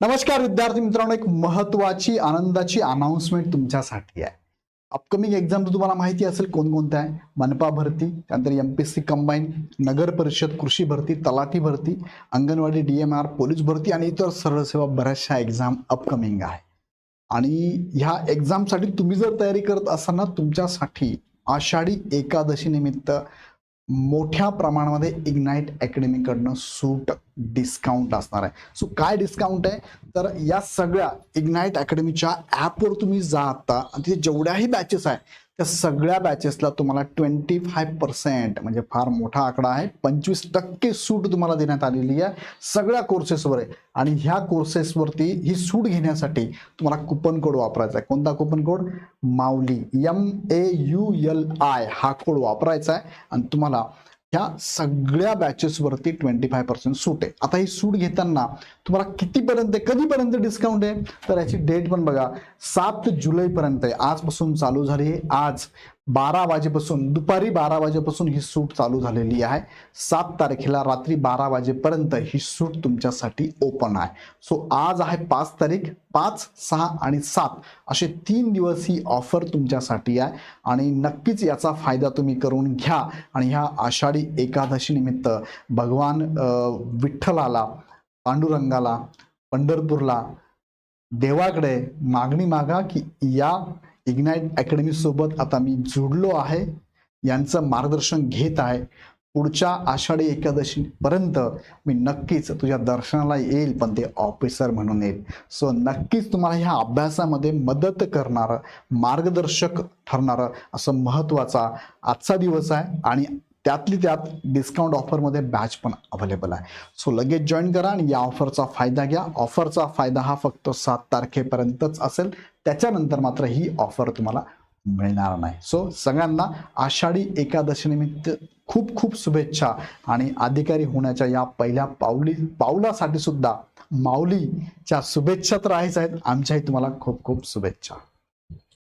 नमस्कार विद्यार्थी मित्रांनो एक महत्वाची आनंदाची अनाउन्समेंट तुमच्यासाठी आहे. अपकमिंग एक्झाम तुम्हाला माहिती असेल कोणकोणत्या आहे? मनपा भरती त्यानंतर M P S C combine नगर परिषद कृषी भरती तलाठी भरती anganwadi D M R police भरती आणि इतर सरळ सेवा बऱ्याचशा एक्झाम अपकमिंग आहे. आणि ह्या एक्झामसाठी तुम्ही जर तयारी करत असाल ना तुमच्यासाठी आषाढी एकादशी निमित्त मोठ्या प्रमाणामध्ये इग्नाईट अकॅडमीकडनं सूट डिस्काउंट असणार आहे. सो काय डिस्काउंट आहे? तर या सगळ्या इग्नाईट अकॅडमीच्या ॲपवर तुम्ही जाता आणि तिथे जेवढ्याही बॅचेस आहे त्या सगळ्या बॅचेसला तुम्हाला ट्वेंटी फाय पर्सेंट म्हणजे फार मोठा आकडा आहे. पंचवीस टक्के सूट तुम्हाला देण्यात आलेली आहे. सगळ्या कोर्सेसवर आहे. आणि ह्या कोर्सेसवरती ही सूट घेण्यासाठी तुम्हाला कुपन कोड वापरायचा आहे. कोणता coupon code Mauli. M A U L I हा कोड वापरायचा आहे. आणि तुम्हाला ह्या सगळ्या बॅचेसवरती ट्वेंटी फाय पर्सेंट सूट आहे. आता ही सूट घेताना तुम्हाला कितीपर्यंत कधीपर्यंत डिस्काउंट आहे? तर याची डेट पण बघा. सात जुलैपर्यंत आहे. आजपासून चालू झाली आहे. आज बारा वाजेपासून दुपारी बारा वाजेपासून ही सूट चालू झालेली आहे. सात तारखेला रात्री बारा वाजेपर्यंत ही सूट तुमच्यासाठी ओपन आहे. सो आज आहे पाच तारीख पाच सहा आणि सात असे तीन दिवस ही ऑफर तुमच्यासाठी आहे. आणि नक्कीच याचा फायदा तुम्ही करून घ्या. आणि ह्या आषाढी एकादशी निमित्त भगवान विठ्ठलाला पांडुरंगाला पंढरपूरला देवाकडे मागणी मागा की या इग्नाईट अकॅडमी सोबत आता मी जुडलो आहे. यांचं मार्गदर्शन घेत आहे. पुढच्या आषाढी एकादशीपर्यंत मी नक्कीच तुझ्या दर्शनाला येईल पण ते ऑफिसर म्हणून येईल. सो नक्कीच तुम्हाला ह्या अभ्यासामध्ये मदत करणारं मार्गदर्शक ठरणारं असं महत्त्वाचा आजचा दिवस आहे. आणि त्यातली त्यात डिस्काउंट ऑफरमध्ये बॅच पण अवेलेबल आहे. सो लगेच जॉईन करा आणि या ऑफरचा फायदा घ्या. ऑफरचा फायदा हा फक्त सात तारखेपर्यंतच असेल. त्याच्यानंतर मात्र ही ऑफर तुम्हाला मिळणार नाही. सो सगळ्यांना आषाढी एकादशीनिमित्त खूप खूप शुभेच्छा. आणि अधिकारी होण्याच्या या पहिल्या पावली पावलासाठी सुद्धा माऊलीच्या शुभेच्छा तर आहेच आहेत. आमच्याही तुम्हाला खूप खूप शुभेच्छा.